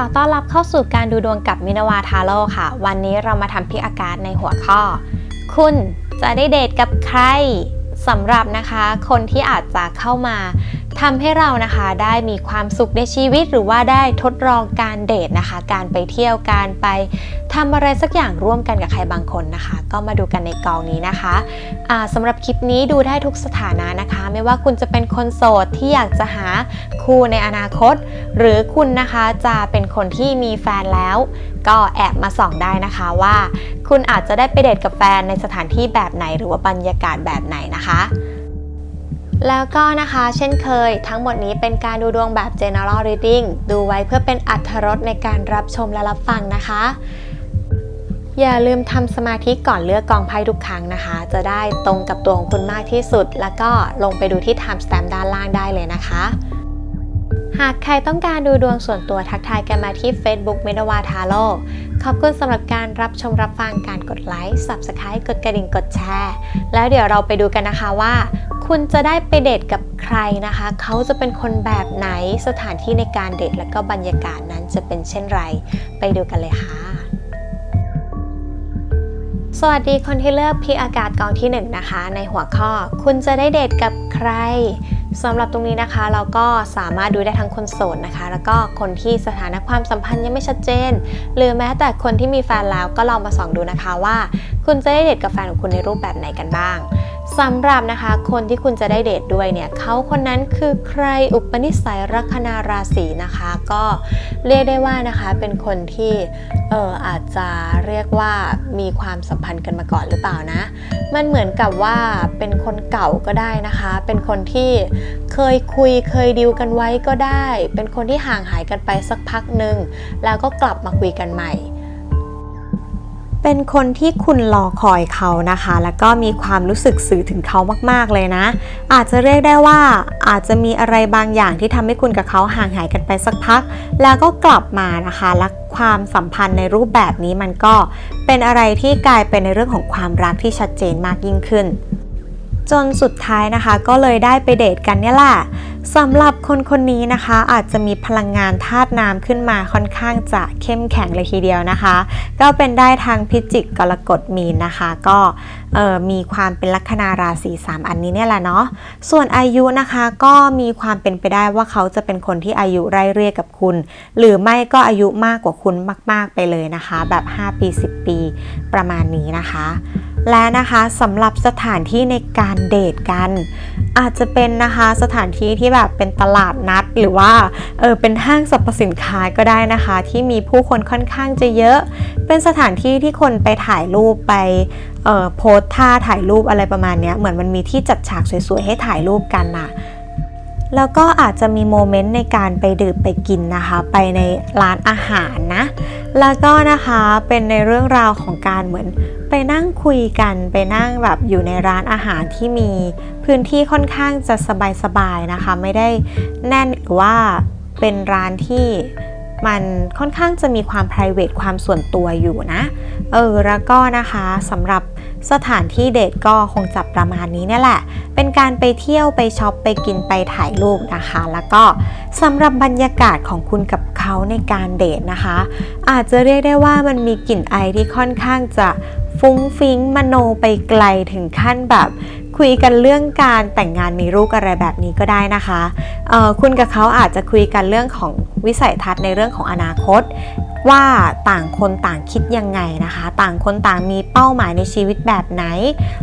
ขอต้อนรับเข้าสู่การดูดวงกับมินาวาทาโร่ค่ะ วันนี้เรามาทำพิอากาศในหัวข้อ คุณจะได้เดทกับใครสำหรับนะคะ คนที่อาจจะเข้ามา ทำให้เรานะคะได้มีความสุขในชีวิต หรือว่าได้ทดลองการเดทนะคะ การไปเที่ยวการไปทำอะไรสักอย่างร่วมกันกับใครบางคนนะคะ ก็มาดูกันในกองนี้นะคะอ่าสำหรับคลิปนี้ดูได้ทุกสถานะนะคะ ไม่ว่าคุณจะเป็นคนโสดที่อยากจะหาคู่ในอนาคต หรือคุณนะคะจะเป็นคนที่มีแฟนแล้ว ก็แอบมาส่องได้นะคะว่า คุณอาจจะได้ไปเดทกับแฟนในสถานที่แบบไหน หรือว่าบรรยากาศแบบไหนนะคะ แล้วก็นะคะเช่นเคย ทั้งหมดนี้เป็นการดูดวงแบบ general reading ดูไว้เพื่อเป็นอัธรสในการรับชมและรับฟังนะคะ อย่าลืมทำสมาธิก่อนเลือกกองไพ่ทุกครั้งนะคะ จะได้ตรงกับตัวของคุณมากที่สุด แล้วก็ลงไปดูที่ time stamp ด้านล่างได้เลยนะคะ หากใครต้องการดูดวงส่วนตัวทักทายกันมาที่ Facebook เมนวาทาโลขอบคุณสำหรับการรับชมรับฟังการกดไลค์ Subscribe กดกระดิ่งกดแชร์ แล้วเดี๋ยวเราไปดูกันนะคะว่า คุณจะได้ไปเดทกับใครนะคะ เขาจะเป็นคนแบบไหนสถานที่ในการเดทและก็บรรยากาศนั้นจะเป็นเช่นไร ไปดูกันเลยค่ะ สวัสดีคนที่เลือกพีอากาศกองที่ 1 นะคะ ในหัวข้อ คุณจะได้เดทกับใคร สำหรับตรงนี้นะคะเราก็สามารถดูได้ทั้งคนโสดนะคะ แล้วก็คนที่สถานะความสัมพันธ์ยังไม่ชัดเจน หรือแม้แต่คนที่มีแฟนแล้วก็ลองมาส่องดูนะคะว่า คุณจะได้เดทกับแฟนของคุณในรูปแบบไหนกันบ้าง สำหรับนะคะคนที่คุณจะได้เดทด้วยเนี่ยเขาคนนั้นคือใครอุปนิสัยลัคนาราศีนะคะ ก็เรียกได้ว่านะคะเป็นคนที่เอออาจจะเรียกว่ามีความสัมพันธ์กันมาก่อนหรือเปล่านะ มันเหมือนกับว่าเป็นคนเก่าก็ได้นะคะ เป็นคนที่เคยคุยเคยดิวกันไว้ก็ได้ เป็นคนที่ห่างหายกันไปสักพักหนึ่งแล้วก็กลับมาคุยกันใหม่ เป็นคนที่คุณรอคอยเขานะคะ แล้วก็มีความรู้สึกสื่อถึงเขามากๆเลยนะ อาจจะเรียกได้ว่าอาจจะมีอะไรบางอย่างที่ทำให้คุณกับเขาห่างหายกันไปสักพัก แล้วก็กลับมานะคะและความสัมพันธ์ในรูปแบบนี้มันก็เป็นอะไรที่กลายเป็นในเรื่องของความรักที่ชัดเจนมากยิ่งขึ้น จนสุดท้ายนะคะ ก็เลยได้ไปเดทกันเนี่ยแหละ สำหรับคนคนนี้นะคะอาจจะมีพลังงานธาตุน้ำขึ้นมาค่อนข้างจะเข้มแข็งเลยทีเดียวนะคะ ก็เป็นได้ทางพิจิกกรกฎมีนนะคะ ก็มีความเป็นลัคนาราศี3อันนี้เนี่ยแหละเนาะส่วนอายุนะคะก็มีความเป็นไปได้ว่าเขาจะเป็นคนที่อายุไร่เรียกกับคุณ หรือไม่ก็อายุมากกว่าคุณมาก ๆไปเลยนะคะ แบบ 5 ปี 10 ปีประมาณนี้นะคะ และนะคะสำหรับสถานที่ในการเดทกัน อาจจะเป็นนะคะสถานที่ที่แบบเป็นตลาดนัดหรือว่าเออเป็นห้างสรรพสินค้าก็ได้นะคะ ที่มีผู้คนค่อนข้างจะเยอะ เป็นสถานที่ที่คนไปถ่ายรูปไปเออโพสท่าถ่ายรูปอะไรประมาณนี้เหมือนมันมีที่จัดฉากสวยๆให้ถ่ายรูปกันน่ะแล้วก็อาจจะมีโมเมนต์ในการไปดื่มไปกินนะคะ ไปในร้านอาหารนะ แล้วก็นะคะเป็นในเรื่องราวของการเหมือน ไปนั่งคุยกันไปนั่งแบบอยู่ในร้านอาหารที่มีพื้นที่ค่อนข้างจะสบายๆนะคะ ไม่ได้แน่นหรือว่าเป็นร้านที่มันค่อนข้างจะมีความ p r i v a t ความส่วนตัวอยู่นะ เออ แล้วก็นะคะสำหรับสถานที่เดทก็คงจะประมาณนี้นี่แหละ เป็นการไปเที่ยวไปช็อปไปกินไปถ่ายรูปนะคะ แล้วก็สำหรับบรรยากาศของคุณกับเขาในการเดทนะคะ อาจจะเรียกได้ว่ามันมีกลิ่นไอที่ค่อนข้างจะ ฟุ้งฟิ้งมโนไปไกลถึงขั้นแบบ คุยกันเรื่องการแต่งงานมีลูกอะไรแบบนี้ก็ได้นะคะคุณกับเขาอาจจะคุยกันเรื่องของวิสัยทัศน์ในเรื่องของอนาคต ว่าต่างคนต่างคิดยังไงนะคะ ต่างคนต่างมีเป้าหมายในชีวิตแบบไหน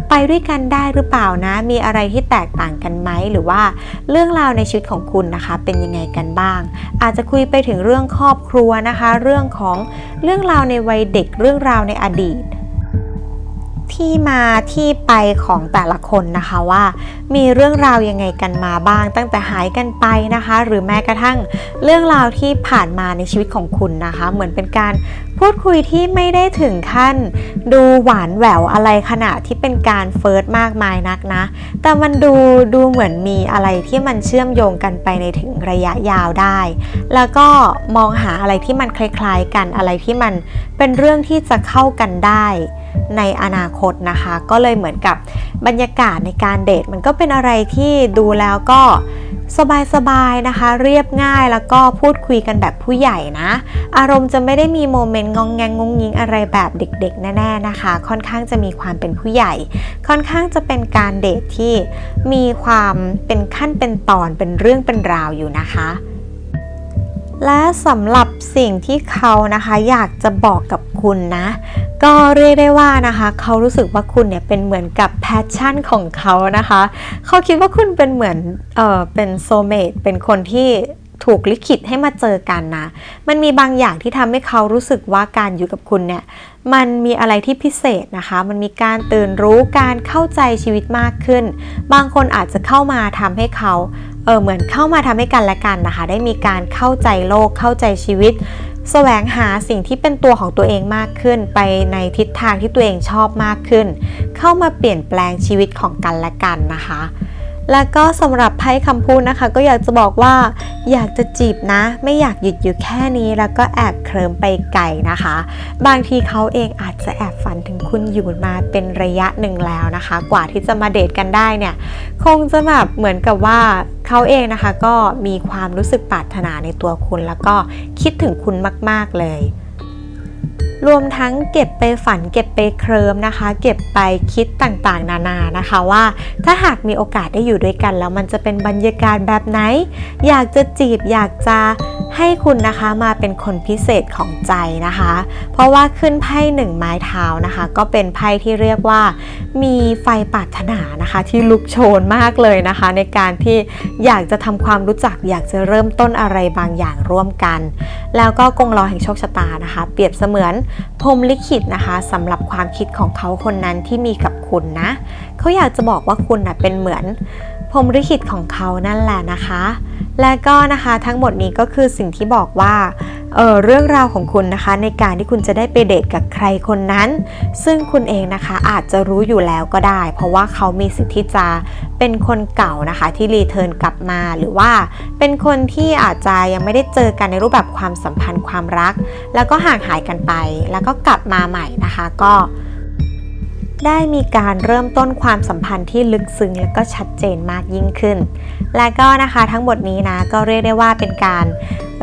ไปด้วยกันได้หรือเปล่านะ มีอะไรที่แตกต่างกันไหมหรือว่าเรื่องราวในชีวิตของคุณนะคะ เป็นยังไงกันบ้าง อาจจะคุยไปถึงเรื่องครอบครัวนะคะ เรื่องของเรื่องราวในวัยเด็กเรื่องราวในอดีต ที่มาที่ไปของแต่ละคนนะคะว่า มีเรื่องราวยังไงกันมาบ้าง ตั้งแต่หายกันไปนะคะ หรือแม้กระทั่งเรื่องราวที่ผ่านมาในชีวิตของคุณนะคะ เหมือนเป็นการพูดคุยที่ไม่ได้ถึงขั้น ดูหวานแหววอะไรขณะที่เป็นการเฟิร์สมากมายนักนะ แต่มันดูดูเหมือนมีอะไรที่มันเชื่อมโยงกันไปในถึงระยะยาวได้ แล้วก็มองหาอะไรที่มันคล้ายๆกันอะไรที่มันเป็นเรื่องที่จะเข้ากันได้ ในอนาคตนะคะ ก็เลยเหมือนกับบรรยากาศในการเดทมันก็เป็นอะไรที่ดูแล้วก็สบายๆนะคะ เรียบง่ายแล้วก็พูดคุยกันแบบผู้ใหญ่นะ อารมณ์จะไม่ได้มีโมเมนต์งองแงงงงยิงอะไรแบบเด็กๆ แน่ๆนะคะ ค่อนข้างจะมีความเป็นผู้ใหญ่ ค่อนข้างจะเป็นการเดทที่มีความเป็นขั้นเป็นตอนเป็นเรื่องเป็นราวอยู่นะคะและสำหรับสิ่งที่เขานะคะอยากจะบอกกับ คุณนะ ก็เรียกได้ว่านะคะเขารู้สึกว่าคุณเนี่ยเป็นเหมือนกับแพชชั่นของเขานะคะเขาคิดว่าคุณเป็นเหมือนเออเป็นโซเมตเป็นคนที่ถูกลิขิตให้มาเจอกันนะ มันมีบางอย่างที่ทำให้เขารู้สึกว่าการอยู่กับคุณเนี่ย มันมีอะไรที่พิเศษนะคะ มันมีการตื่นรู้การเข้าใจชีวิตมากขึ้น บางคนอาจจะเข้ามาทำให้เขา เออเหมือนเข้ามาทำให้กันและกันนะคะ ได้มีการเข้าใจโลกเข้าใจชีวิต แสวงหาสิ่งที่เป็นตัวของตัวเองมากขึ้น ไปในทิศทางที่ตัวเองชอบมากขึ้น เข้ามาเปลี่ยนแปลงชีวิตของกันและกันนะคะ แล้วก็สำหรับไพ่คำพูดนะคะ ก็อยากจะบอกว่า อยากจะจีบนะ ไม่อยากหยุดอยู่แค่นี้ แล้วก็แอบเคลิมไปไกลนะคะ บางทีเขาเองอาจจะแอบฝันถึงคุณอยู่มาเป็นระยะหนึ่งแล้วนะคะ กว่าที่จะมาเดทกันได้เนี่ย คงจะแบบเหมือนกับว่าเขาเองนะคะ ก็มีความรู้สึกปรารถนาในตัวคุณ แล้วก็คิดถึงคุณมาก ๆเลยรวมทั้งเก็บไปฝันเก็บไปเคลิมนะคะ เก็บไปคิดต่างๆ นานานะคะว่า ถ้าหากมีโอกาสได้อยู่ด้วยกันแล้วมันจะเป็นบรรยากาศแบบไหน อยากจะจีบอยากจะให้คุณนะคะมาเป็นคนพิเศษของใจนะคะ เพราะว่าขึ้นไพ่หนึ่งไม้เท้านะคะ ก็เป็นไพ่ที่เรียกว่า มีไฟปรารถนานะคะ ที่ลุกโชนมากเลยนะคะ ในการที่อยากจะทำความรู้จัก อยากจะเริ่มต้นอะไรบางอย่างร่วมกัน แล้วก็กงล้อแห่งโชคชะตานะคะ เปรียบเสมือนพรมลิขิตนะคะสำหรับความคิดของเขาคนนั้นที่มีกับคุณนะ เขาอยากจะบอกว่าคุณนะเป็นเหมือน พรมลิขิตของเขานั่นแหละนะคะ และก็นะคะทั้งหมดนี้ก็คือสิ่งที่บอกว่าเออเรื่องราวของคุณนะคะในการที่คุณจะได้ไปเดทกับใครคนนั้น ซึ่งคุณเองนะคะอาจจะรู้อยู่แล้วก็ได้ เพราะว่าเขามีสิทธิ์ที่จะเป็นคนเก่านะคะที่รีเทิร์นกลับมาหรือว่าเป็นคนที่อาจจะยังไม่ได้เจอกันในรูปแบบความสัมพันธ์ความรัก แล้วก็ห่างหายกันไป แล้วก็กลับมาใหม่นะคะ ก็ ได้มีการเริ่มต้นความสัมพันธ์ที่ลึกซึ้งและก็ชัดเจนมากยิ่งขึ้น และก็นะคะทั้งหมดนี้นะก็เรียกได้ว่าเป็นการ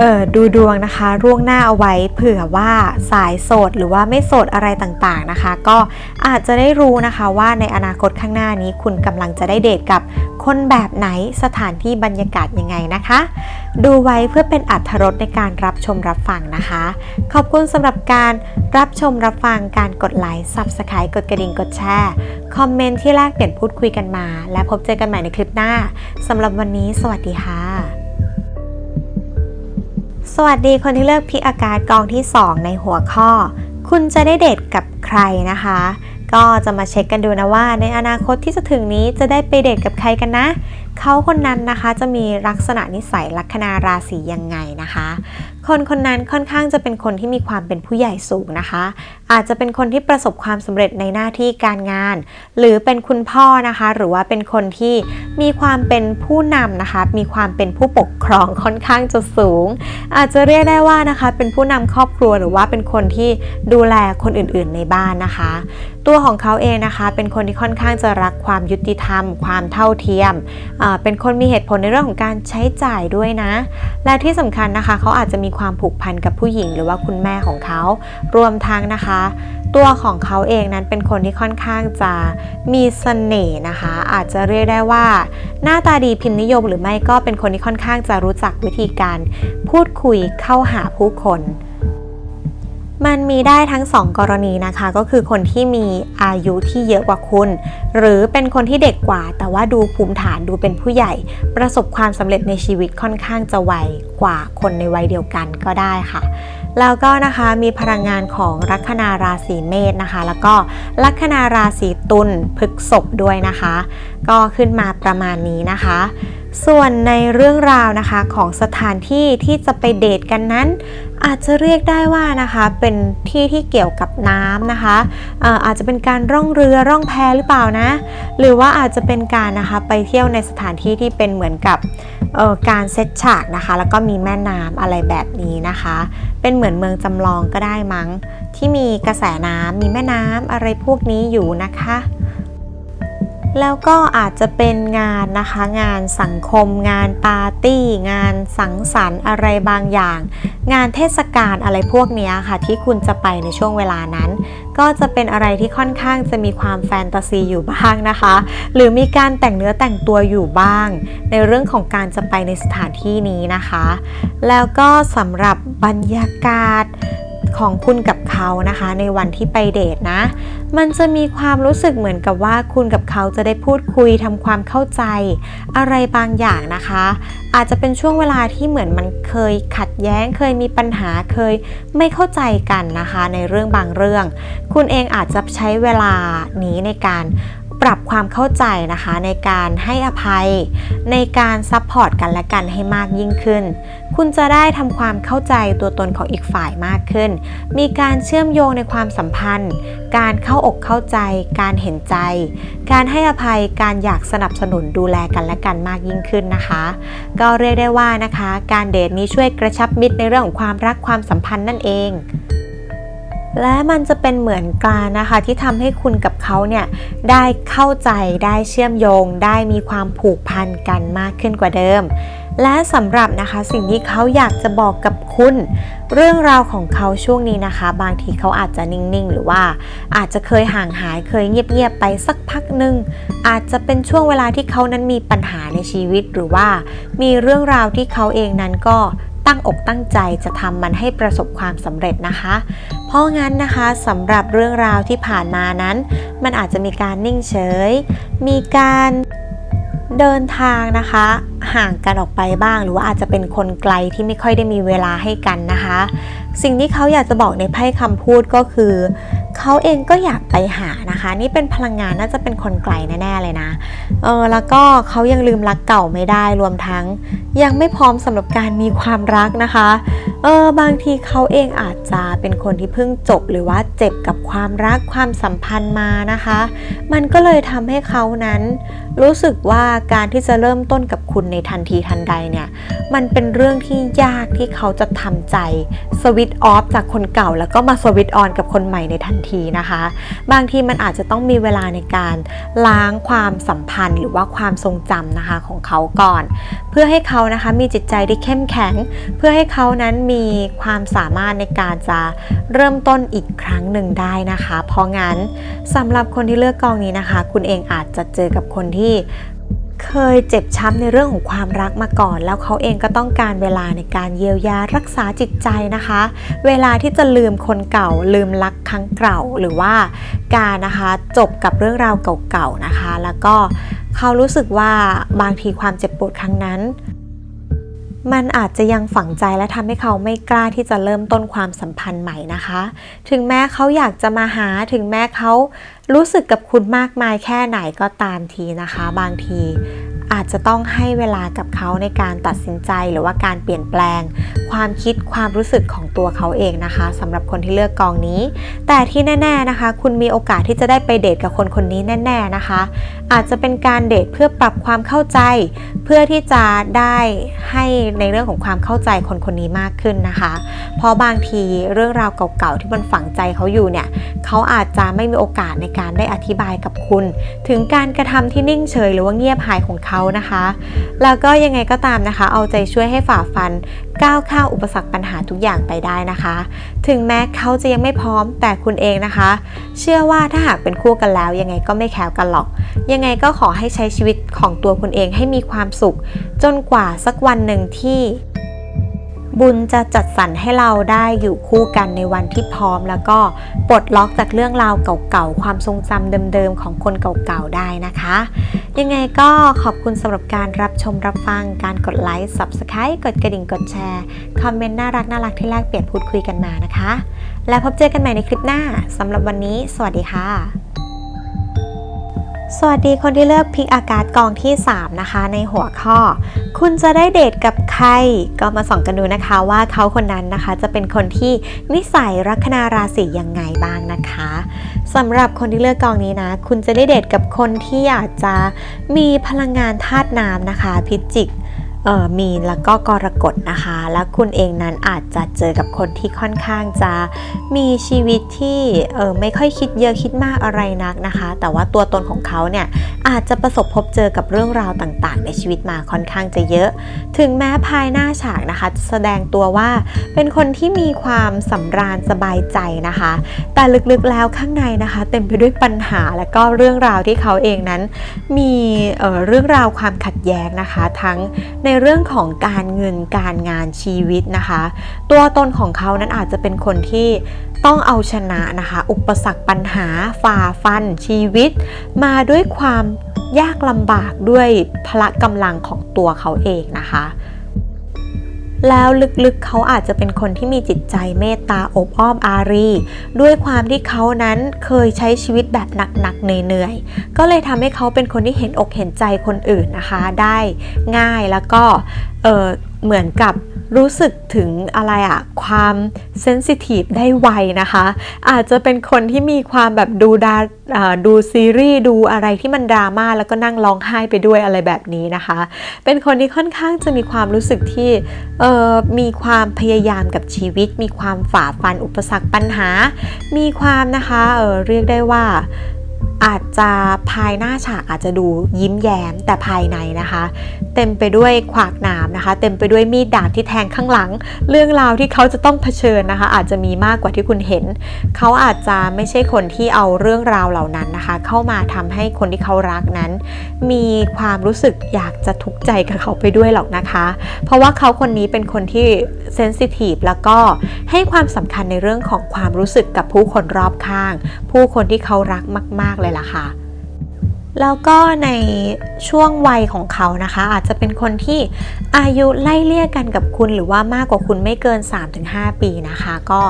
ออดูดวงนะคะร่วงหน้าเอาไว้เผื่อว่าสายโสดหรือว่าไม่โสดอะไรต่างๆนะคะ ก็อาจจะได้รู้นะคะว่าในอนาคตข้างหน้านี้คุณกำลังจะได้เดทกับ คนแบบไหนสถานที่บรรยากาศยังไงนะคะ ดูไว้เพื่อเป็นอัธรสในการรับชมรับฟังนะคะ ขอบคุณสำหรับการรับชมรับฟังการกดไลค์ Subscribe กดกระดิ่งกดแชร์คอมเมนต์ที่แลกเปลี่ยนพูดคุยกันมา และพบเจอกันใหม่ในคลิปหน้าสำหรับวันนี้ สวัสดีค่ะสวัสดีคนที่เลือกพิกอากาศกองที่ 2 ในหัวข้อ คุณจะได้เดทกับใครนะคะ ก็จะมาเช็คกันดูนะว่า ในอนาคตที่จะถึงนี้จะได้ไปเดทกับใครกันนะ เขาคนนั้นนะคะจะมีลักษณะนิสัยลัคนาราศียังไงนะคะ คนคนนั้นค่อนข้างจะเป็นคนที่มีความเป็นผู้ใหญ่สูงนะคะ อาจจะเป็นคนที่ประสบความสำเร็จในหน้าที่การงาน หรือเป็นคุณพ่อนะคะ หรือว่าเป็นคนที่มีความเป็นผู้นำนะคะ มีความเป็นผู้ปกครองค่อนข้างจะสูง อาจจะเรียกได้ว่านะคะ เป็นผู้นำครอบครัวหรือว่าเป็นคนที่ดูแลคนอื่นๆในบ้านนะคะ ตัวของเขาเองนะคะ เป็นคนที่ค่อนข้างจะรักความยุติธรรม ความเท่าเทียม เป็นคนมีเหตุผลในเรื่องของการใช้จ่ายด้วยนะ และที่สำคัญนะคะ เขาอาจจะมีความผูกพันกับผู้หญิง หรือว่าคุณแม่ของเขา รวมทั้งนะคะตัวของเขาเองนั้นเป็นคนที่ค่อนข้างจะมีเสน่ห์นะคะ อาจจะเรียกได้ว่า หน้าตาดีพิมพ์นิยมหรือไม่ก็เป็นคนที่ค่อนข้างจะรู้จักวิธีการ พูดคุยเข้าหาผู้คนมันมีได้ทั้ง 2 กรณีนะคะ ก็คือคนที่มีอายุที่เยอะกว่าคุณ หรือเป็นคนที่เด็กกว่า แต่ว่าดูภูมิฐานดูเป็นผู้ใหญ่ ประสบความสำเร็จในชีวิตค่อนข้างจะไวกว่าคนในวัยเดียวกันก็ได้ค่ะ แล้วก็นะคะมีพลังงานของลัคนาราศีเมษนะคะ แล้วก็ลัคนาราศีตุลพฤกษบด้วยนะคะ ก็ขึ้นมาประมาณนี้นะคะ ส่วนในเรื่องราวนะคะของสถานที่ที่จะไปเดทกันนั้น อาจจะเรียกได้ว่านะคะเป็นที่ที่เกี่ยวกับน้ำนะคะอ่อาจจะเป็นการร่องเรือร่องแพหรือเปล่านะ หรือว่าอาจจะเป็นการนะคะไปเที่ยวในสถานที่ที่เป็นเหมือนกับการเซตฉากนะคะ แล้วก็มีแม่น้ำอะไรแบบนี้นะคะ เป็นเหมือนเมืองจำลองก็ได้มั้ง ที่มีกระแสน้ำมีแม่น้ำอะไรพวกนี้อยู่นะคะ แล้วก็อาจจะเป็นงานนะคะ งานสังคม งานปาร์ตี้ งานสังสรรค์อะไรบางอย่าง งานเทศกาลอะไรพวกนี้ค่ะ ที่คุณจะไปในช่วงเวลานั้น ก็จะเป็นอะไรที่ค่อนข้างจะมีความแฟนตาซีอยู่บ้างนะคะ หรือมีการแต่งเนื้อแต่งตัวอยู่บ้าง ในเรื่องของการจะไปในสถานที่นี้นะคะ แล้วก็สำหรับบรรยากาศ ของคุณกับเขานะคะ ในวันที่ไปเดทนะ มันจะมีความรู้สึกเหมือนกับว่าคุณกับเขาจะได้พูดคุยทำความเข้าใจ อะไรบางอย่างนะคะ อาจจะเป็นช่วงเวลาที่เหมือนมันเคยขัดแย้งเคยมีปัญหาเคยไม่เข้าใจกันนะคะ ในเรื่องบางเรื่อง คุณเองอาจจะใช้เวลานี้ในการ ปรับความเข้าใจนะคะในการให้อภัย ในการซัพพอร์ตกันและกันให้มากยิ่งขึ้น คุณจะได้ทำความเข้าใจตัวตนของอีกฝ่ายมากขึ้น มีการเชื่อมโยงในความสัมพันธ์ การเข้าอกเข้าใจ การเห็นใจ การให้อภัยการอยากสนับสนุนดูแลกันและกันมากยิ่งขึ้นนะคะ ก็เรียกได้ว่านะคะ การเดทนี้ช่วยกระชับมิตรในเรื่องของความรักความสัมพันธ์นั่นเอง และมันจะเป็นเหมือนกลานะคะ ที่ทำให้คุณกับเขาเนี่ยได้เข้าใจได้เชื่อมโยง ได้มีความผูกพันกันมากขึ้นกว่าเดิม และสำหรับนะคะสิ่งที่เขาอยากจะบอกกับคุณ เรื่องราวของเขาช่วงนี้นะคะ บางทีเขาอาจจะนิ่งๆ หรือว่า อาจจะเคยห่างหายเคยเงียบๆไปสักพักหนึ่งอาจจะเป็นช่วงเวลาที่เขานั้นมีปัญหาในชีวิตหรือว่า มีเรื่องราวที่เขาเองนั้นก็ ตั้งอกตั้งใจจะทำมันให้ประสบความสำเร็จนะคะ เพราะงั้นนะคะสำหรับเรื่องราวที่ผ่านมานั้น มันอาจจะมีการนิ่งเฉย มีการเดินทางนะคะ ห่างกันออกไปบ้าง หรือว่าอาจจะเป็นคนไกลที่ไม่ค่อยได้มีเวลาให้กันนะคะ สิ่งที่เขาอยากจะบอกในไพ่คำพูดก็คือ เขาเองก็อยากไปหานะคะ นี่เป็นพลังงานน่าจะเป็นคนไกลแน่ๆเลยนะเออแล้วก็เขายังลืมรักเก่าไม่ได้รวมทั้ง ยังไม่พร้อมสำหรับการมีความรักนะคะเออบางทีเขาเองอาจจะเป็นคนที่เพิ่งจบหรือว่าเจ็บกับความรักความสัมพันธ์มานะคะ มันก็เลยทำให้เขานั้น รู้สึกว่าการที่จะเริ่มต้นกับคุณในทันทีทันใดเนี่ย มันเป็นเรื่องที่ยากที่เขาจะทำใจสวิตช์ออฟจากคนเก่า แล้วก็มาสวิตออนกับคนใหม่ในทันทีนะคะ บางทีมันอาจจะต้องมีเวลาในการล้างความสัมพันธ์ หรือว่าความทรงจำนะคะของเขาก่อน เพื่อให้เขานะคะมีจิตใจที่เข้มแข็ง เพื่อให้เขานั้นมีความสามารถในการจะเริ่มต้นอีกครั้งหนึ่งได้นะคะ เพราะงั้นสำหรับคนที่เลือกกองนี้นะคะ คุณเองอาจจะเจอกับคนที่ เคยเจ็บช้ำในเรื่องของความรักมาก่อน แล้วเขาเองก็ต้องการเวลาในการเยียวยารักษาจิตใจนะคะ เวลาที่จะลืมคนเก่า ลืมรักครั้งเก่าหรือว่าการนะคะจบกับเรื่องราวเก่าๆนะคะ แล้วก็เขารู้สึกว่าบางทีความเจ็บปวดครั้งนั้น มันอาจจะยังฝังใจและทำให้เขาไม่กล้าที่จะเริ่มต้นความสัมพันธ์ใหม่นะคะ ถึงแม้เขาอยากจะมาหา ถึงแม้เขารู้สึกกับคุณมากมายแค่ไหนก็ตามทีนะคะ บางทีอาจจะต้องให้เวลากับเขาในการตัดสินใจหรือว่าการเปลี่ยนแปลง ความคิดความรู้สึกของตัวเขาเองนะคะสำหรับคนที่เลือกกองนี้ แต่ที่แน่ ๆนะคะ คุณมีโอกาสที่จะได้ไปเดทกับคนคนนี้แน่ ๆนะคะ อาจจะเป็นการเดทเพื่อปรับความเข้าใจ เพื่อที่จะได้ให้ในเรื่องของความเข้าใจคนคนนี้มากขึ้นนะคะ เพราะบางทีเรื่องราวเก่าๆที่มันฝังใจเขาอยู่เนี่ยเขาอาจจะไม่มีโอกาสในการได้อธิบายกับคุณ ถึงการกระทำที่นิ่งเฉยหรือว่าเงียบหายของเขานะคะ แล้วก็ยังไงก็ตามนะคะ เอาใจช่วยให้ฝ่าฟันก้าวข้ามอุปสรรคปัญหาทุกอย่างไปได้นะคะ ถึงแม้เขาจะยังไม่พร้อมแต่คุณเองนะคะ เชื่อว่าถ้าหากเป็นคู่กันแล้วยังไงก็ไม่แคลกันหรอกยังังไงก็ขอให้ใช้ชีวิตของตัวคุณเองให้มีความสุข จนกว่าสักวันหนึ่งที่ บุญจะจัดสรรให้เราได้อยู่คู่กันในวันที่พร้อม แล้วก็ปลดล็อกจากเรื่องราวเก่าๆ ความทรงจำเดิมๆ ของคนเก่าๆ ได้นะคะ ยังไงก็ขอบคุณสำหรับการรับชมรับฟัง การกดไลค์ Subscribe กดกระดิ่งกดแชร์ คอมเมนต์น่ารักน่ารักที่แลกเปลี่ยนพูดคุยกันมานะคะ แล้วพบเจอกันใหม่ในคลิปหน้าสำหรับวันนี้ สวัสดีค่ะ สวัสดีคนที่เลือกพิกอากาศกองที่ 3 นะคะ ในหัวข้อ คุณจะได้เดทกับใคร ก็มาส่องกันดูนะคะว่าเขาคนนั้นนะคะจะเป็นคนที่นิสัยลัคนาราศียังไงบ้างนะคะสำหรับคนที่เลือกกองนี้นะ คุณจะได้เดทกับคนที่อาจจะมีพลังงานธาตุน้ำนะคะ พิจิก มีนแล้วก็กรกฎนะคะ แล้วคุณเองนั้นอาจจะเจอกับคนที่ค่อนข้างจะมีชีวิตที่เออไม่ค่อยคิดเยอะคิดมากอะไรนักนะคะ แต่ว่าตัวตนของเขาเนี่ยอาจจะประสบพบเจอกับเรื่องราวต่างๆ ในชีวิตมาค่อนข้างจะเยอะ ถึงแม้ภายหน้าฉากนะคะจะแสดงตัวว่าเป็นคนที่มีความสำราญสบายใจนะคะ แต่ลึกๆแล้วข้างในนะคะ เต็มไปด้วยปัญหาและก็เรื่องราวที่เขาเองนั้น มีเเรื่องราวความขัดแย้งนะคะ ทั้งในในเรื่องของการเงินการงานชีวิตนะคะ ตัวตนของเขานั้นอาจจะเป็นคนที่ต้องเอาชนะนะคะ อุปสรรคปัญหาฝ่าฟันชีวิต มาด้วยความยากลำบากด้วยพละกำลังของตัวเขาเองนะคะ แล้วลึกๆเขาอาจจะเป็นคนที่มีจิตใจเมตตาอบอ้อมอารี ด้วยความที่เขานั้นเคยใช้ชีวิตแบบหนักๆเหนื่อยๆก็เลยทำให้เขาเป็นคนที่เห็นอกเห็นใจคนอื่นนะคะได้ง่ายแล้วก็เออ เหมือนกับรู้สึกถึงอะไรอะความเซนซิทีฟได้ไวนะคะ อาจจะเป็นคนที่มีความแบบดูดาดูซีรีส์ดูอะไรที่มันดราม่าแล้วก็นั่งร้องไห้ไปด้วยอะไรแบบนี้นะคะ เป็นคนที่ค่อนข้างจะมีความรู้สึกที่เออมีความพยายามกับชีวิต มีความฝ่าฟันอุปสรรคปัญหา มีความนะคะเออเรียกได้ว่า อาจจะภายหน้าฉากอาจจะดูยิ้มแย้มแต่ภายในนะคะ เต็มไปด้วยขวากหนามนะคะ เต็มไปด้วยมีดดาบที่แทงข้างหลัง เรื่องราวที่เขาจะต้องเผชิญนะคะ อาจจะมีมากกว่าที่คุณเห็น เขาอาจจะไม่ใช่คนที่เอาเรื่องราวเหล่านั้นนะคะ เข้ามาทำให้คนที่เขารักนั้น มีความรู้สึกอยากจะทุกข์ใจกับเขาไปด้วยหรอกนะคะ เพราะว่าเขาคนนี้เป็นคนที่เซนซิทีฟแล้วก็ให้ความสำคัญในเรื่องของความรู้สึกกับผู้คนรอบข้าง ผู้คนที่เขารักมาก ๆเลยล่ะค่ะ แล้วก็ในช่วงวัยของเขานะคะ อาจจะเป็นคนที่อายุไล่เลี่ยกันกับคุณหรือว่ามากกว่าคุณไม่เกิน 3-5 ปีนะคะ ก็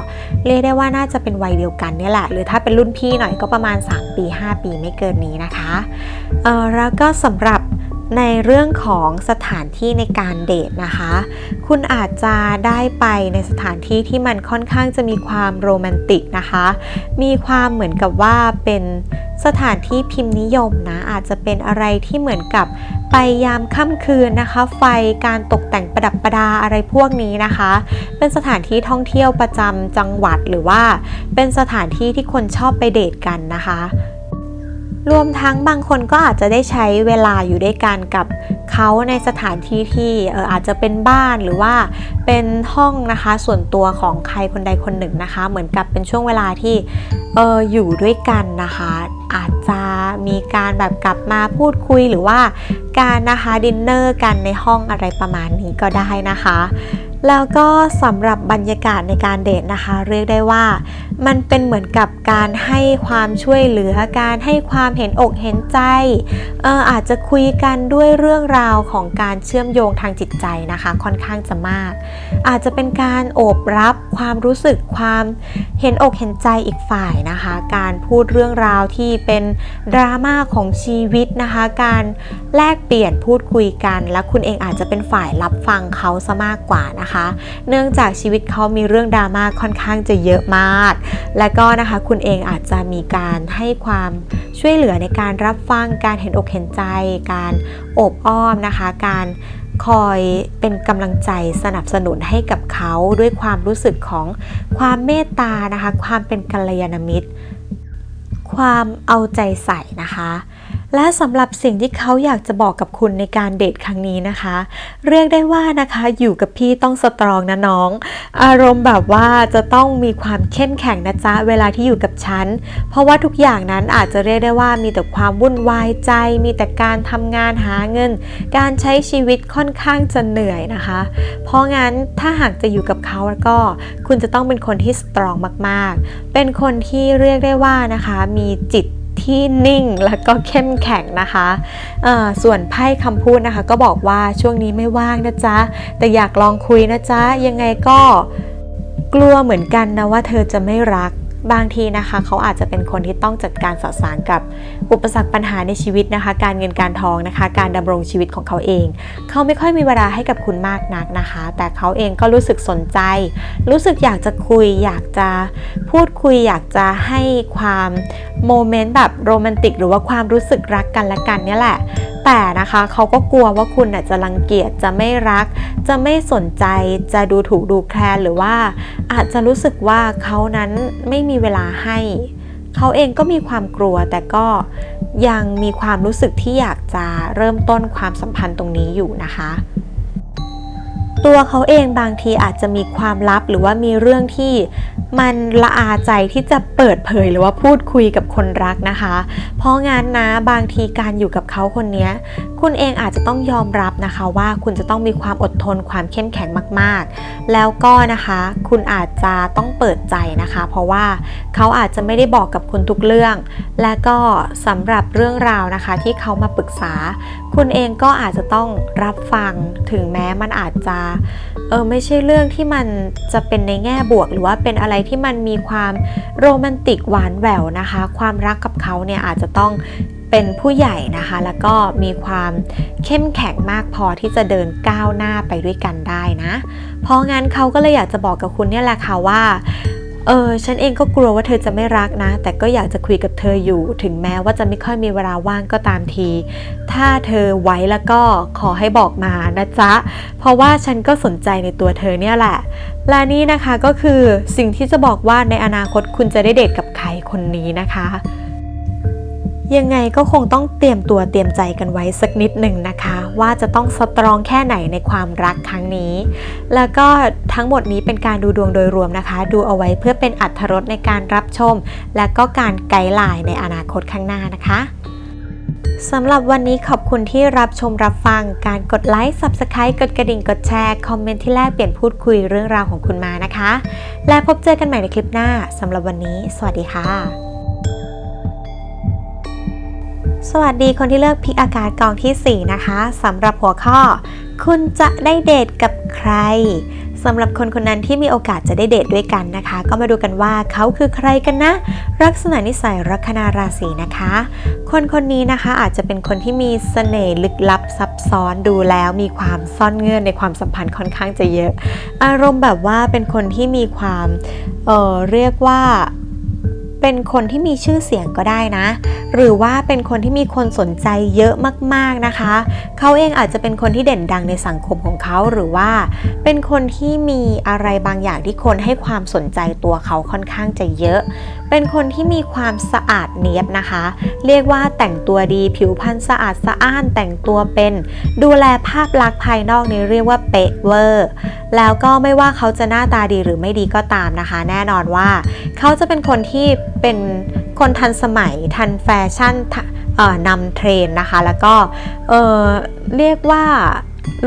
เรียกได้ว่าน่าจะเป็นวัยเดียวกันเนี่ยแหละ หรือถ้าเป็นรุ่นพี่หน่อยก็ประมาณ 3 ปี 5 ปีไม่เกินนี้นะคะเออแล้วก็สำหรับ ในเรื่องของสถานที่ในการเดทนะคะ คุณอาจจะได้ไปในสถานที่ที่มันค่อนข้างจะมีความโรแมนติกนะคะ มีความเหมือนกับว่าเป็นสถานที่พิมพ์นิยมนะ อาจจะเป็นอะไรที่เหมือนกับไปยามค่ำคืนนะคะ ไฟการตกแต่งประดับประดาอะไรพวกนี้นะคะ เป็นสถานที่ท่องเที่ยวประจำจังหวัดหรือว่า เป็นสถานที่ที่คนชอบไปเดทกันนะคะ รวมทั้งบางคนก็อาจจะได้ใช้เวลาอยู่ด้วยกันกับเขาในสถานที่ที่อออาจจะเป็นบ้านหรือว่าเป็นห้องนะคะส่วนตัวของใครคนใดคนหนึ่งนะคะ เหมือนกับเป็นช่วงเวลาที่เอออยู่ด้วยกันนะคะ อาจจะมีการแบบกลับมาพูดคุยหรือว่าการนะคะดินเนอร์กันในห้องอะไรประมาณนี้ก็ได้นะคะ แล้วก็สำหรับบรรยากาศในการเดทนะคะ เรียกได้ว่า มันเป็นเหมือนกับการให้ความช่วยเหลือการให้ความเห็นอกเห็นใจเอออาจจะคุยกันด้วยเรื่องราวของการเชื่อมโยงทางจิตใจนะคะ ค่อนข้างจะมาก อาจจะเป็นการโอบรับความรู้สึกความเห็นอกเห็นใจอีกฝ่ายนะคะ การพูดเรื่องราวที่เป็นดราม่าของชีวิตนะคะ การแลกเปลี่ยนพูดคุยกัน และคุณเองอาจจะเป็นฝ่ายรับฟังเขาซะมากกว่านะคะเนื่องจากชีวิตเขามีเรื่องดราม่าค่อนข้างจะเยอะมาก และก็นะคะคุณเองอาจจะมีการให้ความช่วยเหลือในการรับฟังการเห็นอกเห็นใจ การโอบอ้อมนะคะ การคอยเป็นกำลังใจสนับสนุนให้กับเขาด้วยความรู้สึกของความเมตตานะคะ ความเป็นกัลยาณมิตร ความเอาใจใส่นะคะ และสำหรับสิ่งที่เขาอยากจะบอกกับคุณในการเดทครั้งนี้นะคะ เรียกได้ว่านะคะอยู่กับพี่ต้องสตรองนะน้อง อารมณ์แบบว่าจะต้องมีความเข้มแข็งนะจ๊ะเวลาที่อยู่กับฉัน เพราะว่าทุกอย่างนั้นอาจจะเรียกได้ว่ามีแต่ความวุ่นวายใจ มีแต่การทำงานหาเงิน การใช้ชีวิตค่อนข้างจะเหนื่อยนะคะ เพราะงั้นถ้าหากจะอยู่กับเขาแล้วก็คุณจะต้องเป็นคนที่สตรองมาก ๆ เป็นคนที่เรียกได้ว่านะคะมีจิต ที่นิ่งแล้วก็เข้มแข็งนะคะส่วนไพ่คำพูดนะคะ ก็บอกว่าช่วงนี้ไม่ว่างนะจ๊ะ แต่อยากลองคุยนะจ๊ะ ยังไงก็กลัวเหมือนกันนะว่าเธอจะไม่รัก บางทีนะคะ เขาอาจจะเป็นคนที่ต้องจัดการสอดสารกับอุปสรรคปัญหาในชีวิตนะคะ การเงินการทองนะคะ การดำรงชีวิตของเขาเอง เขาไม่ค่อยมีเวลาให้กับคุณมากนักนะคะ แต่เขาเองก็รู้สึกสนใจ รู้สึกอยากจะคุย อยากจะพูดคุย อยากจะให้ความโมเมนต์แบบโรแมนติก หรือว่าความรู้สึกรักกันและกันเนี่ยแหละ แต่นะคะเขาก็กลัวว่าคุณน่ะจะรังเกียจจะไม่รัก จะไม่สนใจจะดูถูกดูแคลนหรือว่า อาจจะรู้สึกว่าเขานั้นไม่มีมีเวลาให้ เขาเองก็มีความกลัวแต่ก็ยังมีความรู้สึกที่อยากจะเริ่มต้นความสัมพันธ์ตรงนี้อยู่นะคะ ตัวเขาเองบางทีอาจจะมีความลับหรือว่ามีเรื่องที่มันละอาใจที่จะเปิดเผยหรือว่าพูดคุยกับคนรักนะคะ เพราะงั้นนะบางทีการอยู่กับเขาคนนี้คุณเองอาจจะต้องยอมรับนะคะว่าคุณจะต้องมีความอดทนความเข้มแข็งมากๆ แล้วก็นะคะคุณอาจจะต้องเปิดใจนะคะ เพราะว่าเขาอาจจะไม่ได้บอกกับคุณทุกเรื่อง และก็สำหรับเรื่องราวนะคะที่เขามาปรึกษา คุณเองก็อาจจะต้องรับฟังถึงแม้มันอาจจะเออไม่ใช่เรื่องที่มันจะเป็นในแง่บวก หรือว่าเป็นอะไรที่มันมีความโรแมนติกหวานแหววนะคะ ความรักกับเขาเนี่ยอาจจะต้องเป็นผู้ใหญ่นะคะ แล้วก็มีความเข้มแข็งมากพอที่จะเดินก้าวหน้าไปด้วยกันได้นะ เพราะงั้นเขาก็เลยอยากจะบอกกับคุณเนี่ยแหละค่ะว่า เออฉันเองก็กลัวว่าเธอจะไม่รักนะ แต่ก็อยากจะคุยกับเธออยู่ ถึงแม้ว่าจะไม่ค่อยมีเวลาว่างก็ตามที ถ้าเธอไว้แล้วก็ขอให้บอกมานะจ๊ะ เพราะว่าฉันก็สนใจในตัวเธอเนี่ยแหละ และนี่นะคะก็คือสิ่งที่จะบอกว่าในอนาคตคุณจะได้เดทกับใครคนนี้นะคะ ยังไงก็คงต้องเตรียมตัวเตรียมใจกันไว้สักนิดหนึ่งนะคะ ว่าจะต้องสตรองแค่ไหนในความรักครั้งนี้ แล้วก็ทั้งหมดนี้เป็นการดูดวงโดยรวมนะคะ ดูเอาไว้เพื่อเป็นอัธรสในการรับชม และก็การไกด์ไลน์ในอนาคตข้างหน้านะคะสำหรับวันนี้ขอบคุณที่รับชมรับฟัง การกดไลค์ Subscribe กดกระดิ่ง กดแชร์ คอมเมนต์ที่แลกเปลี่ยนพูดคุยเรื่องราวของคุณมานะคะ และพบเจอกันใหม่ในคลิปหน้า สำหรับวันนี้ สวัสดีค่ะ สวัสดีคนที่เลือกพิกอากาศกองทีสี่ 4 นะคะสำหรับหัวข้อ คุณจะได้เดทกับใครสำหรับคนคนนั้นที่มีโอกาสจะได้เดทด้วยกันนะคะ ก็มาดูกันว่าเขาคือใครกันนะ ลักษณะนิสัยลัคนาราศีนะคะ คนคนนี้นะคะอาจจะเป็นคนที่มีเสน่ห์ลึกลับซับซ้อนดูแล้ว มีความซ่อนเงื่อนในความสัมพันธ์ค่อนข้างจะเยอะ อารมณ์แบบว่าเป็นคนที่มีความเออเรียกว่า เป็นคนที่มีชื่อเสียงก็ได้นะ หรือว่าเป็นคนที่มีคนสนใจเยอะมากๆนะคะ เขาเองอาจจะเป็นคนที่เด่นดังในสังคมของเขาหรือว่า เป็นคนที่มีอะไรบางอย่างที่คนให้ความสนใจตัวเขาค่อนข้างจะเยอะ เป็นคนที่มีความสะอาดเนียบนะคะ เรียกว่าแต่งตัวดีผิวพรรณสะอาดสะอ้านแต่งตัวเป็น ดูแลภาพลักษณ์ภายนอกนี้เรียกว่าเป๊ะเวอร์แล้วก็ไม่ว่าเขาจะหน้าตาดีหรือไม่ดีก็ตามนะคะ แน่นอนว่า เขาจะเป็นคนที่เป็นคนทันสมัยทันแฟชั่นเอ่อนำเทรนนะคะ แล้วก็เออเรียกว่า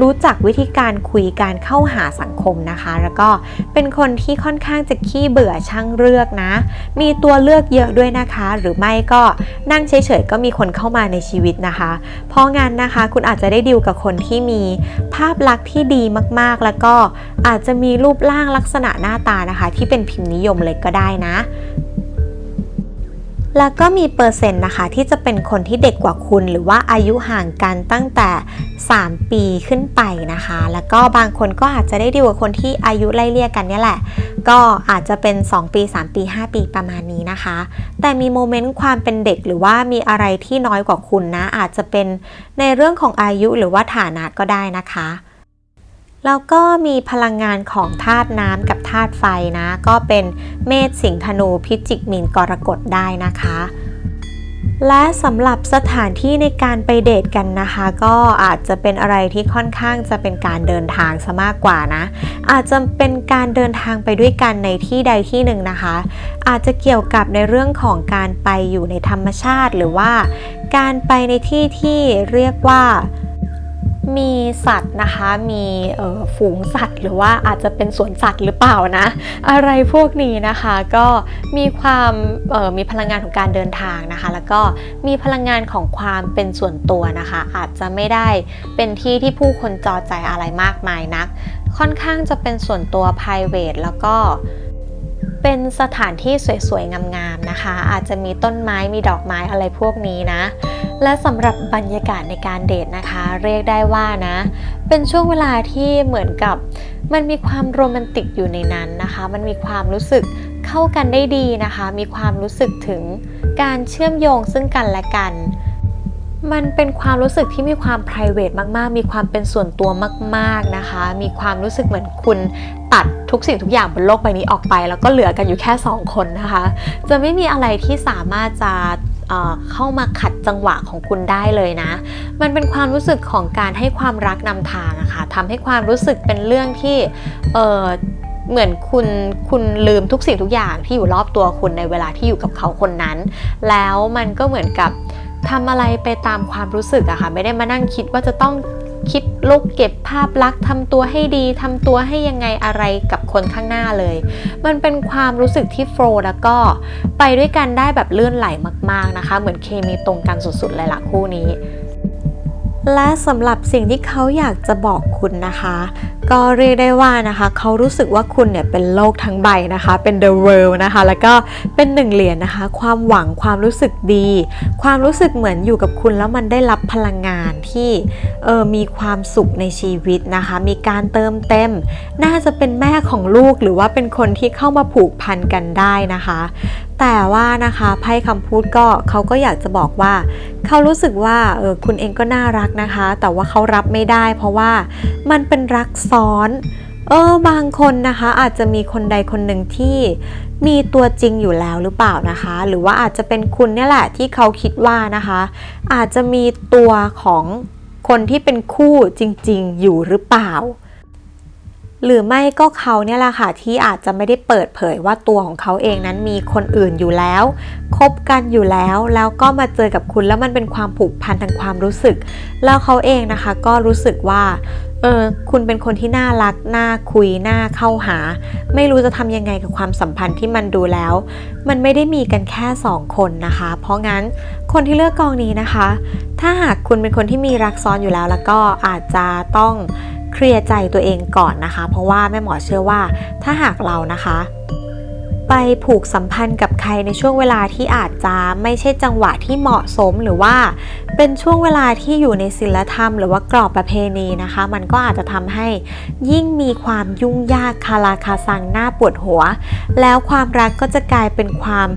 รู้จักวิธีการคุยการเข้าหาสังคมนะคะ แล้วก็เป็นคนที่ค่อนข้างจะขี้เบื่อช่างเลือกนะ มีตัวเลือกเยอะด้วยนะคะ หรือไม่ก็นั่งเฉยๆก็มีคนเข้ามาในชีวิตนะคะ เพราะงั้นนะคะคุณอาจจะได้ดีลกับคนที่มีภาพลักษณ์ที่ดีมากๆ แล้วก็อาจจะมีรูปร่างลักษณะหน้าตานะคะ ที่เป็นพิมพ์นิยมเลยก็ได้นะ แล้วก็มีเปอร์เซ็นต์นะคะ ที่จะเป็นคนที่เด็กกว่าคุณ หรือว่าอายุห่างกันตั้งแต่ 3 ปีขึ้นไปนะคะ แล้วก็บางคนก็อาจจะได้ดีกว่าคนที่อายุไล่เลี่ยกันเนี่ยแหละ ก็อาจจะเป็น 2 ปี 3 ปี 5 ปีประมาณนี้นะคะ แต่มีโมเมนต์ความเป็นเด็กหรือว่ามีอะไรที่น้อยกว่าคุณนะ อาจจะเป็นในเรื่องของอายุหรือว่าฐานะก็ได้นะคะ แล้วก็มีพลังงานของธาตุน้ำกับธาตุไฟนะ ก็เป็นเมษสิงธนูพิจิกมีนกรกฎได้นะคะ และสำหรับสถานที่ในการไปเดทกันนะคะ ก็อาจจะเป็นอะไรที่ค่อนข้างจะเป็นการเดินทางซะมากกว่านะ อาจจะเป็นการเดินทางไปด้วยกันในที่ใดที่หนึ่งนะคะ อาจจะเกี่ยวกับในเรื่องของการไปอยู่ในธรรมชาติหรือว่า การไปในที่ที่เรียกว่า มีสัตว์นะคะมีฝูงสัตว์ หรือว่าอาจจะเป็นสวนสัตว์หรือเปล่านะ อะไรพวกนี้นะคะก็มีความมีพลังงานของการเดินทางนะคะ แล้วก็มีพลังงานของความเป็นส่วนตัวนะคะ อาจจะไม่ได้เป็นที่ที่ผู้คนจอใจอะไรมากมายนัก ค่อนข้างจะเป็นส่วนตัว p r i v a t แล้วก็ เป็นสถานที่สวยๆ งามๆ นะคะ อาจจะมีต้นไม้มีดอกไม้อะไรพวกนี้นะ และสำหรับบรรยากาศในการเดทนะคะ เรียกได้ว่านะ เป็นช่วงเวลาที่เหมือนกับมันมีความโรแมนติกอยู่ในนั้นนะคะ มันมีความรู้สึกเข้ากันได้ดีนะคะ มีความรู้สึกถึงการเชื่อมโยงซึ่งกันและกันมันเป็นความรู้สึกที่มีความ p r i v a t มาก ๆ มีความเป็นส่วนตัวมาก ๆ นะคะ มีความรู้สึกเหมือนคุณ ตัดทุกสิ่งทุกอย่างบนโลกใบนี้ออกไป แล้วก็เหลือกันอยู่แค่ 2 คนนะคะ จะไม่มีอะไรที่สามารถจะเข้ามาขัดจังหวะของคุณได้เลยนะ มันเป็นความรู้สึกของการให้ความรักนำทางอะค่ะทำให้ความรู้สึกเป็นเรื่องที่เออเหมือนคุณคุณลืมทุกสิ่งทุกอย่างที่อยู่รอบตัวคุณในเวลาที่อยู่กับเขาคนนั้น แล้วมันก็เหมือนกับทำอะไรไปตามความรู้สึกอะค่ะไม่ได้มานั่งคิดว่าจะต้อง คิดลบเก็บภาพลักษณ์ทำตัวให้ดีทำตัวให้ยังไงอะไรกับคนข้างหน้าเลย มันเป็นความรู้สึกที่โฟล์แล้วก็ไปด้วยกันได้แบบเลื่อนไหลมาก ๆนะคะ เหมือนเคมีตรงกันสุดๆเลยล่ะคู่นี้ และสำหรับสิ่งที่เขาอยากจะบอกคุณนะคะ ก็เรียกได้ว่านะคะเขารู้สึกว่าคุณเนี่ยเป็นโลกทั้งใบนะคะ เป็น the world นะคะ แล้วก็เป็นหนึ่งเหรียญนะคะ ความหวังความรู้สึกดี ความรู้สึกเหมือนอยู่กับคุณแล้วมันได้รับพลังงานที่เออมีความสุขในชีวิตนะคะ มีการเติมเต็ม น่าจะเป็นแม่ของลูกหรือว่าเป็นคนที่เข้ามาผูกพันกันได้นะคะแต่ว่านะคะไพ่คำพูดก็เขาก็อยากจะบอกว่า เขารู้สึกว่าเออคุณเองก็น่ารักนะคะ แต่ว่าเขารับไม่ได้ เพราะว่ามันเป็นรักซ้อนเออบางคนนะคะอาจจะมีคนใดคนหนึ่งที่มีตัวจริงอยู่แล้วหรือเปล่านะคะ หรือว่าอาจจะเป็นคุณเนี่ยแหละที่เขาคิดว่านะคะ อาจจะมีตัวของคนที่เป็นคู่จริง ๆ อยู่หรือเปล่า หรือไม่ก็เขาเนี่ยแหละค่ะที่อาจจะไม่ได้เปิดเผยว่าตัวของเขาเองนั้นมีคนอื่นอยู่แล้วคบกันอยู่แล้วแล้วก็มาเจอกับคุณแล้วมันเป็นความผูกพันทางความรู้สึก แล้วเขาเองนะคะก็รู้สึกว่าเออคุณเป็นคนที่น่ารัก น่าคุย น่าเข้าหา ไม่รู้จะทำยังไงกับความสัมพันธ์ที่มันดูแล้ว มันไม่ได้มีกันแค่สองคนนะคะ เพราะงั้นคนที่เลือกกองนี้นะคะ ถ้าหากคุณเป็นคนที่มีรักซ้อนอยู่แล้วแล้วก็อาจจะต้อง เคลียร์ใจตัวเองก่อนนะคะ เพราะว่าแม่หมอเชื่อว่าถ้าหากเรานะคะ ไปผูกสัมพันธ์กับใครในช่วงเวลาที่อาจจะไม่ใช่จังหวะที่เหมาะสมหรือว่า เป็นช่วงเวลาที่อยู่ในศีลธรรม หรือว่ากรอบประเพณีนะคะ มันก็อาจจะทำให้ยิ่งมีความยุ่งยากคาราคาซังหน้าปวดหัว แล้วความรักก็จะกลายเป็นความ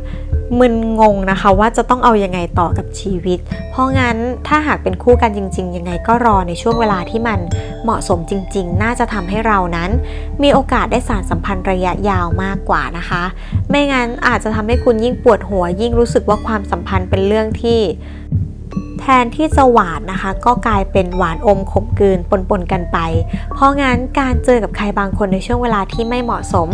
มึนงงนะคะว่าจะต้องเอายังไงต่อกับชีวิต เพราะงั้นถ้าหากเป็นคู่กันจริง ๆ ยังไงก็รอในช่วงเวลาที่มันเหมาะสมจริง ๆ น่าจะทำให้เรานั้น มีโอกาสได้สานสัมพันธ์ระยะยาวมากกว่านะคะไม่งั้นอาจจะทำให้คุณยิ่งปวดหัว ยิ่งรู้สึกว่าความสัมพันธ์เป็นเรื่องที่ แทนที่จะหวานนะคะ ก็กลายเป็นหวานอมขมกลืนปนๆกันไป เพราะงั้นการเจอกับใครบางคนในช่วงเวลาที่ไม่เหมาะสม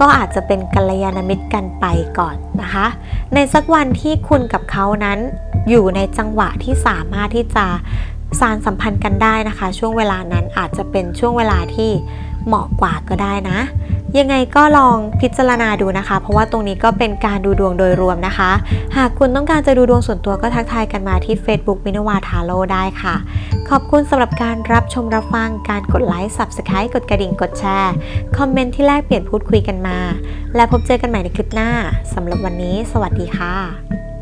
ก็อาจจะเป็นกัลยาณมิตรกันไปก่อนนะคะ ในสักวันที่คุณกับเขานั้นอยู่ในจังหวะที่สามารถที่จะสารสัมพันธ์กันได้นะคะ ช่วงเวลานั้นอาจจะเป็นช่วงเวลาที่ เหมาะกว่าก็ได้นะ ยังไงก็ลองพิจารณาดูนะคะ เพราะว่าตรงนี้ก็เป็นการดูดวงโดยรวมนะคะ หากคุณต้องการจะดูดวงส่วนตัวก็ทักทายกันมาที่ Facebook มินวาทาโร่ได้ค่ะ ขอบคุณสำหรับการรับชมรับฟังการกดไลค์ Subscribe กดกระดิ่งกดแชร์ คอมเมนต์ที่แลกเปลี่ยนพูดคุยกันมา และพบเจอกันใหม่ในคลิปหน้าสำหรับวันนี้ สวัสดีค่ะ